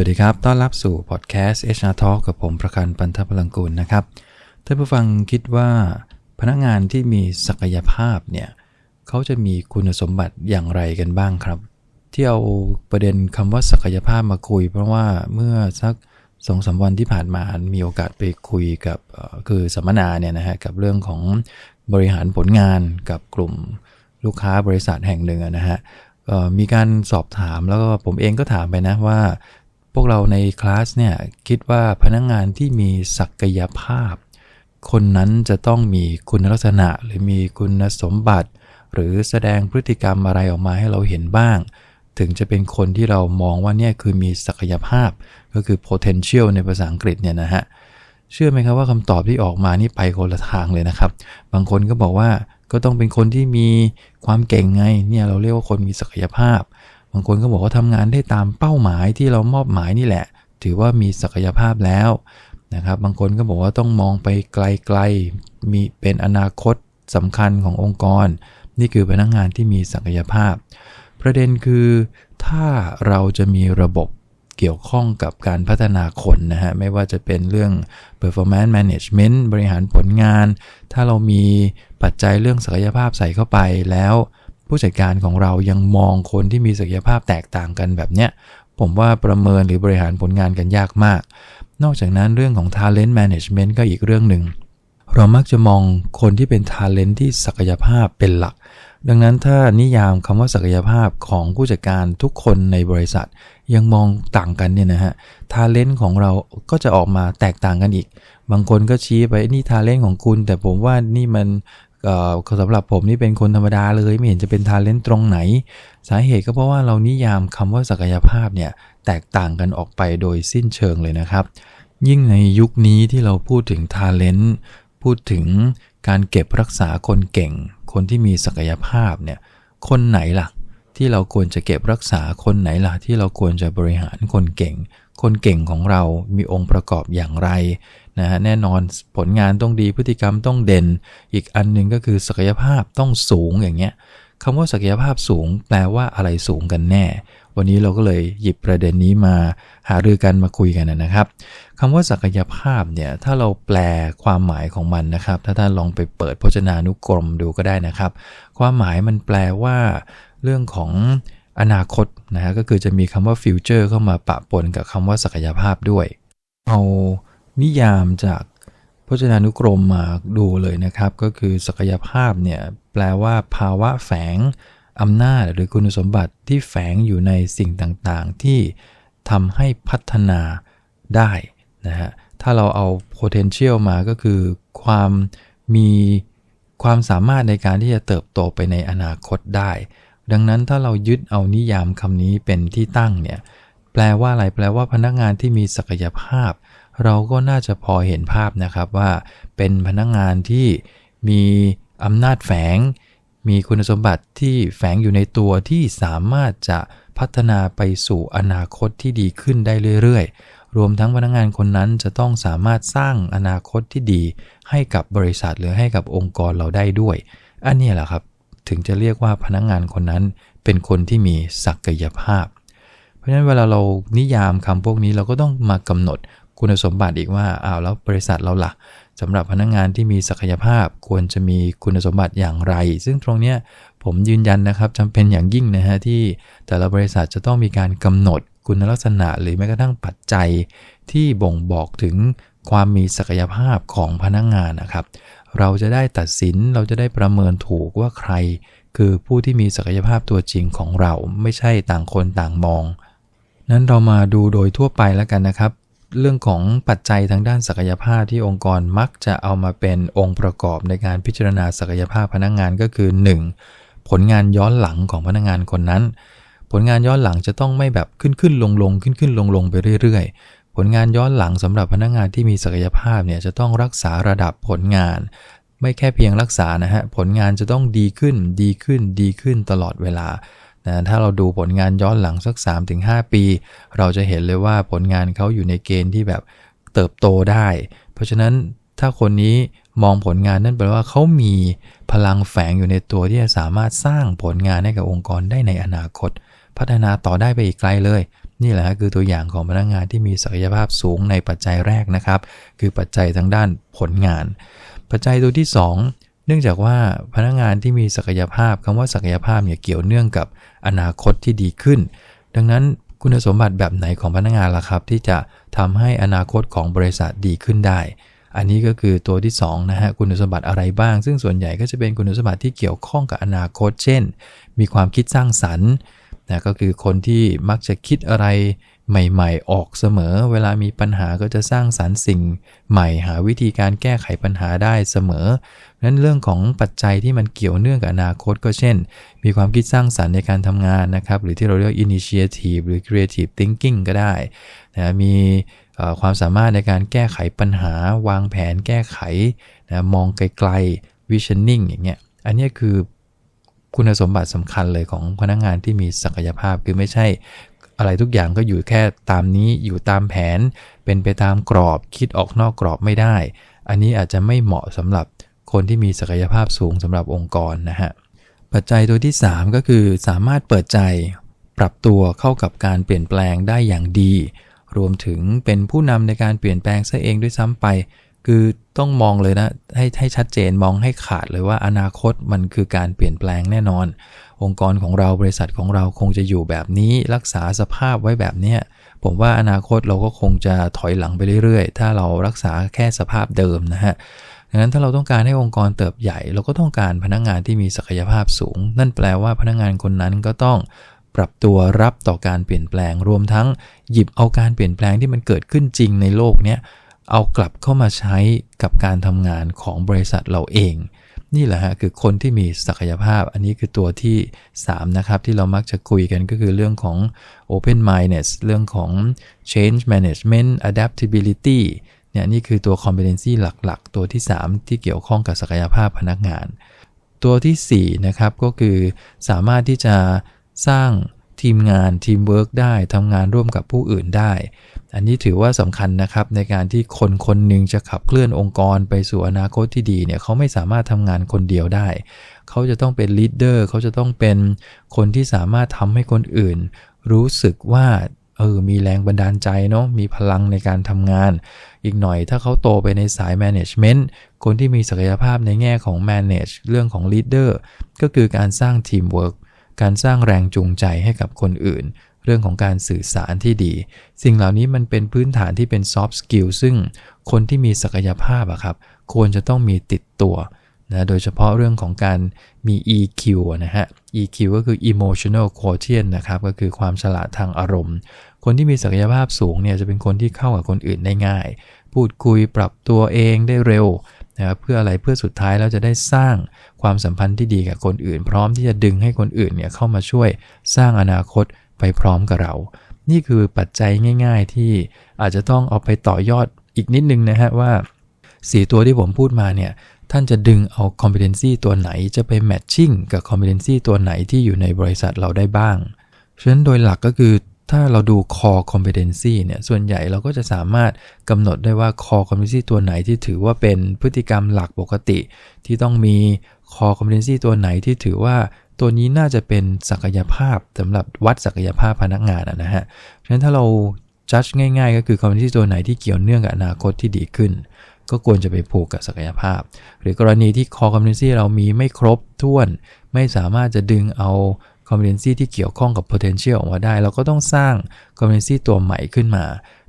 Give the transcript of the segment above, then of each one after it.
วัสดีครับ ต้อนรับสู่พอดแคสต์ HR Talk กับผมประกันปันทพลังกูลนะครับ ท่านผู้ฟังคิดว่าพนักงานที่มีศักยภาพเนี่ยเขาจะมีคุณสมบัติอย่างไรกันบ้างครับ ที่เอาประเด็นคำว่าศักยภาพมาคุย เพราะว่าเมื่อสักสองสาวันที่ผ่านมา มีโอกาสไปคุยกับคือสัมมนาเนี่ยนะฮะกับเรื่องของบริหารผลงานกับกลุ่มลูกค้าบริษัทแห่งหนึ่งนะฮะมีการสอบถามแล้วก็ผมเองก็ถามไปนะว่า พวกเราในคลาสเนี่ยคิดว่าพนักงงานที่มีศักยภาพ คนนั้นจะต้องมีคุณลักษณะหรือมีคุณสมบัติ หรือแสดงพฤติกรรมอะไรออกมาให้เราเห็นบ้าง ถึงจะเป็นคนที่เรามองว่าเนี่ยคือมีศักยภาพ ก็คือ potential ในภาษาอังกฤษเนี่ยนะฮะเชื่อไหมครับว่าคำตอบที่ออกมานี่ไปคนละทางเลยนะครับ บางคนก็บอกว่าก็ต้องเป็นคนที่มีความเก่งไงเนี่ยเราเรียกว่าคนมีศักยภาพ บางคนก็บอกว่าทำงานได้ตามเป้าหมายที่เรามอบหมายนี่แหละ ถือว่ามีศักยภาพแล้วนะครับ บางคนก็บอกว่าต้องมองไปไกลๆ มีเป็นอนาคตสำคัญขององค์กร นี่คือพนักงงานที่มีศักยภาพ ประเด็นคือถ้าเราจะมีระบบเกี่ยวข้องกับการพัฒนาคนนะฮะ ไม่ว่าจะเป็นเรื่อง performance management บริหารผลงาน ถ้าเรามีปัจจัยเรื่องศักยภาพใส่เข้าไปแล้ว ผู้จัดการของเรายังมองคนที่มีศักยภาพแตกต่างกันแบบเนี้ยผมว่าประเมินหรือบริหารผลงานกันยากมาก นอกจากนั้นเรื่องของ talent management ก็อีกเรื่องหนึ่ง เรามักจะมองคนที่เป็น talent ที่ศักยภาพเป็นหลัก ดังนั้นถ้านิยามคำว่าศักยภาพของผู้จัดการทุกคนในบริษัท ยังมองต่างกันเนี่ยนะฮะ talent ของเราก็จะออกมาแตกต่างกันอีก บางคนก็ชี้ไปนี่ talent ของคุณ แต่ผมว่านี่มัน สำหรับผมนี่เป็นคนธรรมดาเลยไม่เห็นจะเป็นทาเลนต์ตรงไหน สาเหตุก็เพราะว่าเรานิยามคำว่าศักยภาพเนี่ยแตกต่างกันออกไปโดยสิ้นเชิงเลยนะครับ ยิ่งในยุคนี้ที่เราพูดถึงทาเลนต์พูดถึงการเก็บรักษาคนเก่ง คนที่มีศักยภาพเนี่ยคนไหนล่ะที่เราควรจะเก็บรักษาคนไหนล่ะที่เราควรจะบริหารคนเก่ง คนเก่งของเรามีองค์ประกอบอย่างไรนะฮะแน่นอนผลงานต้องดีพฤติกรรมต้องเด่น อีกอันนึงก็คือศักยภาพต้องสูงอย่างเงี้ยคำว่าศักยภาพสูง แปลว่าอะไรสูงกันแน่ วันนี้เราก็เลยหยิบประเด็นนี้มาหารือกันมาคุยกันนะครับคำว่าศักยภาพเนี่ยถ้าเราแปลความหมายของมันนะครับ ถ้าท่านลองไปเปิดพจนานุกรมดูก็ได้นะครับ ความหมายมันแปลว่า เรื่องของ อนาคตนะฮะก็คือจะมีคำว่าฟิวเจอร์เข้ามาปะปนกับคำว่าศักยภาพด้วย เอานิยามจากพจนานุกรมมาดูเลยนะครับ ก็คือศักยภาพเนี่ยแปลว่าภาวะแฝงอำนาจหรือคุณสมบัติที่แฝงอยู่ในสิ่งต่างๆ ที่ทำให้พัฒนาได้นะฮะถ้าเราเอา potential มาก็คือความมีความสามารถในการที่จะเติบโตไปในอนาคตได้ ดังนั้นถ้าเรายึดเอานิยามคำนี้เป็นที่ตั้งเนี่ยแปลว่าอะไรแปลว่าพนักงานที่มีศักยภาพ เราก็น่าจะพอเห็นภาพนะครับว่า เป็นพนักงานที่มีอำนาจแฝง มีคุณสมบัติที่แฝงอยู่ในตัวที่สามารถจะพัฒนาไปสู่อนาคตที่ดีขึ้นได้เรื่อยๆ รวมทั้งพนักงานคนนั้นจะต้องสามารถสร้างอนาคตที่ดี ให้กับบริษัทหรือให้กับองค์กรเราได้ด้วย อันนี้แหละครับ ถึงจะเรียกว่าพนักงงานคนนั้นเป็นคนที่มีศักยภาพ เพราะฉะนั้นเวลาเรานิยามคำพวกนี้เราก็ต้องมากำหนดคุณสมบัติอีกว่าอ้าวแล้วบริษัทเราละ่ะสำหรับพนักงงานที่มีศักยภาพควรจะมีคุณสมบัติอย่างไร ซึ่งตรงนี้ผมยืนยันนะครับจำเป็นอย่างยิ่งนะฮะที่แต่ละบริษัทจะต้องมีการกำหนดคุณลักษณะหรือแม้กระทั่งปัจจัยที่บ่งบอกถึงความมีศักยภาพของพนักงงานนะครับ เราจะได้ตัดสินเราจะได้ประเมินถูกว่าใคร คือผู้ที่มีศักยภาพตัวจริงของเราไม่ใช่ต่างคนต่างมอง นั้นเรามาดูโดยทั่วไปแล้วกันนะครับ เรื่องของปัจจัยทางด้านศักยภาพที่องค์กรมักจะเอามาเป็นองค์ประกอบในการพิจารณาศักยภาพพนักงงานก็คือ 1. ผลงานย้อนหลังของพนักงงานคนนั้น ผลงานย้อนหลังจะต้องไม่แบบขึ้นขึ้นลงลงขึ้นขึ้นลงลงไปเรื่อย ผลงานย้อนหลังสำหรับพนักงงานที่มีศักยภาพเนี่ยจะต้องรักษาระดับผลงาน ไม่แค่เพียงรักษานะฮะผลงานจะต้องดีขึ้นดีขึ้นดีขึ้นตลอดเวลานะถ้าเราดูผลงานย้อนหลังสัก 3-5 ปี เราจะเห็นเลยว่าผลงานเขาอยู่ในเกณฑ์ที่แบบเติบโตได้ เพราะฉะนั้นถ้าคนนี้มองผลงานนั่นแปลว่าเขามีพลังแฝงอยู่ในตัวที่จะสามารถสร้างผลงานให้กับองค์กรได้ในอนาคต พัฒนาต่อได้ไปอีกไกลเลย นี่แหละคือตัวอย่างของพนักงานที่มีศักยภาพสูงในปัจจัยแรกนะครับ คือปัจจัยทางด้านผลงาน ปัจจัยตัวที่ 2 เนื่องจากว่าพนักงานที่มีศักยภาพคำว่าศักยภาพเนี่ยเกี่ยวเนื่องกับอนาคตที่ดีขึ้น ดังนั้นคุณสมบัติแบบไหนของพนักงานล่ะครับ ที่จะทำให้อนาคตของบริษัทดีขึ้นได้ อันนี้ก็คือตัวที่2นะฮะคุณสมบัติอะไรบ้าง ซึ่งส่วนใหญ่ก็จะเป็นคุณสมบัติที่เกี่ยวข้องกับอนาคต เช่น มีความคิดสร้างสรรค์ นะก็คือคนที่มักจะคิดอะไรใหม่ๆ ออกเสมอ เวลามีปัญหาก็จะสร้างสรรค์สิ่งใหม่หาวิธีการแก้ไขปัญหาได้เสมอนั้นเรื่องของปัจจัยที่มันเกี่ยวเนื่องกับอนาคตก็เช่น มีความคิดสร้างสรรค์ในการทำงานนะครับ หรือที่เราเรียก initiative หรือ creative thinking ก็ได้นะมีความสามารถในการแก้ไขปัญหาวางแผนแก้ไขนะมองไกลๆ visioning อย่างเงี้ยอันนี้คือ คุณสมบัติสำคัญเลยของพนักงงานที่มีศักยภาพคือไม่ใช่อะไรทุกอย่างก็อยู่แค่ตามนี้อยู่ตามแผน เป็นไปตามกรอบคิดออกนอกกรอบไม่ได้ อันนี้อาจจะไม่เหมาะสำหรับคนที่มีศักยภาพสูงสำหรับองค์กรนะฮะปัจจัยตัวที่ 3 ก็คือสามารถเปิดใจปรับตัวเข้ากับการเปลี่ยนแปลงได้อย่างดี รวมถึงเป็นผู้นำในการเปลี่ยนแปลงซะเองด้วยซ้ำไป คือต้องมองเลยนะให้ให้ชัดเจนมองให้ขาดเลยว่าอนาคตมันคือการเปลี่ยนแปลงแน่นอน องค์กรของเราบริษัทของเราคงจะอยู่แบบนี้รักษาสภาพไว้แบบเนี้ยผมว่าอนาคตเราก็คงจะถอยหลังไปเรื่อยๆ ถ้าเรารักษาแค่สภาพเดิมนะฮะดังนั้นถ้าเราต้องการให้องค์กรเติบใหญ่ เราก็ต้องการพนักงงานที่มีศักยภาพสูง นั่นแปลว่าพนักงงานคนนั้นก็ต้องปรับตัวรับต่อการเปลี่ยนแปลงรวมทั้งหยิบเอาการเปลี่ยนแปลงที่มันเกิดขึ้นจริงในโลกเนี้ย เอากลับเข้ามาใช้กับการทำงานของบริษัทเราเอง นี่แหละฮะคือคนที่มีศักยภาพ อันนี้คือตัวที่ 3 นะครับ ที่เรามักจะคุยกันก็คือเรื่องของ open mindness เรื่องของ change management adaptability เนี่ยนี่คือตัว competency หลักๆ ตัวที่ 3 ที่เกี่ยวข้องกับศักยภาพพนักงาน ตัวที่4นะครับก็คือสามารถที่จะสร้างทีมงานทีมเวิร์กได้ทำงานร่วมกับผู้อื่นได้ อันนี้ถือว่าสำคัญนะครับในการที่คนคนหนึ่งจะขับเคลื่อนองค์กรไปสู่อนาคตที่ดีเนี่ยเขาไม่สามารถทำงานคนเดียวได้ เขาจะต้องเป็นลีดเดอร์เขาจะต้องเป็นคนที่สามารถทำให้คนอื่น รู้สึกว่าเออมีแรงบันดาลใจเนาะมีพลังในการทำงาน อีกหน่อยถ้าเขาโตไปในสาย management คนที่มีศักยภาพในแง่ของ manage เรื่องของ leader ก็คือการสร้าง teamwork การสร้างแรงจูงใจให้กับคนอื่น เรื่องของการสื่อสารที่ดี สิ่งเหล่านี้มันเป็นพื้นฐานที่เป็น soft skill ซึ่งคนที่มีศักยภาพอะครับ ควรจะต้องมีติดตัวนะโดยเฉพาะเรื่องของการมี EQ นะฮะ EQ ก็คือ emotional quotient นะครับ ก็คือความฉลาดทางอารมณ์ คนที่มีศักยภาพสูงเนี่ยจะเป็นคนที่เข้ากับคนอื่นได้ง่าย พูดคุยปรับตัวเองได้เร็วนะครับเพื่ออะไรเพื่อสุดท้ายเราจะได้สร้างความสัมพันธ์ที่ดีกับคนอื่น พร้อมที่จะดึงให้คนอื่นเนี่ยเข้ามาช่วยสร้างอนาคต ไปพร้อมกับเรา นี่คือปัจจัยง่าย ๆ ที่อาจจะต้องเอาไปต่อยอดอีกนิดนึงนะฮะว่าสีตัวที่ผมพูดมาเนี่ยท่านจะดึงเอา competency ตัวไหนจะไป matching กับ competency ตัวไหนที่อยู่ในบริษัทเราได้บ้าง ฉะนั้นโดยหลักก็คือถ้าเราดู core competency เนี่ย ส่วนใหญ่เราก็จะสามารถกำหนดได้ว่า core competency ตัวไหนที่ถือว่าเป็นพฤติกรรมหลักปกติ ที่ต้องมี core competency ตัวไหนที่ถือว่า ตัวนี้น่าจะเป็นศักยภาพสำหรับวัดศักยภาพพนักงานนะฮะฉะนั้นถ้าเรา judge ง่าย ๆ ก็คือ competency ตัวไหนที่เกี่ยวเนื่องกับอนาคตที่ดีขึ้น ก็ควรจะไปผูกกับศักยภาพ หรือกรณีที่ core competency เรามีไม่ครบถ้วน ไม่สามารถจะดึงเอา competency ที่เกี่ยวข้องกับ potential ออกมาได้ เราก็ต้องสร้าง competency ตัวใหม่ขึ้นมา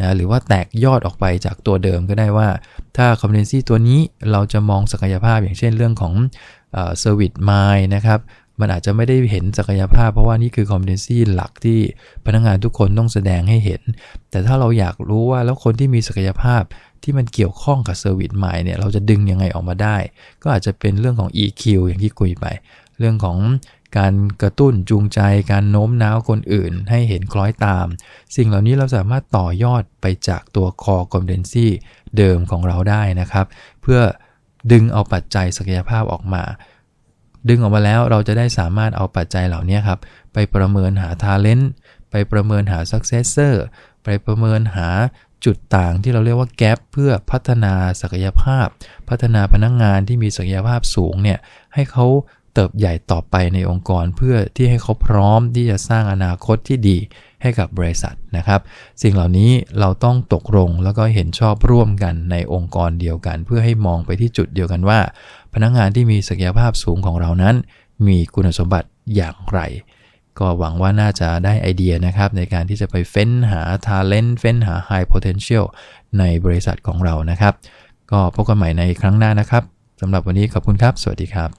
นะหรือว่าแตกยอดออกไปจากตัวเดิมก็ได้ว่า ถ้า competency ตัวนี้เราจะมองศักยภาพอย่างเช่นเรื่องของ service mind นะครับ มันอาจจะไม่ได้เห็นศักยภาพ เพราะว่านี่คือ competency หลักที่พนักงานทุกคนต้องแสดงให้เห็น แต่ถ้าเราอยากรู้ว่าแล้วคนที่มีศักยภาพที่มันเกี่ยวข้องกับ service mind เนี่ยเราจะดึงยังไงออกมาได้ ก็อาจจะเป็นเรื่องของ EQ อย่างที่คุยไป เรื่องของการกระตุ้นจูงใจ การโน้มน้าวคนอื่น ให้เห็นคล้อยตาม สิ่งเหล่านี้เราสามารถต่อยอดไปจากตัว core competency เดิมของเราได้นะครับ เพื่อดึงเอาปัจจัยศักยภาพออกมา ดึงออกมาแล้วเราจะได้สามารถเอาปัจจัยเหล่านี้ครับไปประเมินหา talent ไปประเมินหา successor ไปประเมินหาจุดต่างที่เราเรียกว่าแกลเพื่อพัฒนาศักยภาพ พัฒนาพนักงงานที่มีศักยภาพสูงเนี่ยให้เขาเติบใหญ่ต่อไปในองค์กรเพื่อที่ให้เขาพร้อมที่จะสร้างอนาคตที่ดี ให้กับบริษัทนะครับ สิ่งเหล่านี้เราต้องตกลงแล้วก็เห็นชอบร่วมกันในองค์กรเดียวกัน เพื่อให้มองไปที่จุดเดียวกันว่า พนักงานที่มีศักยภาพสูงของเรานั้น มีคุณสมบัติอย่างไร ก็หวังว่าน่าจะได้ไอเดียนะครับในการที่จะไปเฟ้นหา talent เฟ้นหา high potential ในบริษัทของเรานะครับ ก็พบกันใหม่ในครั้งหน้านะครับสำหรับวันนี้ขอบคุณครับ สวัสดีครับ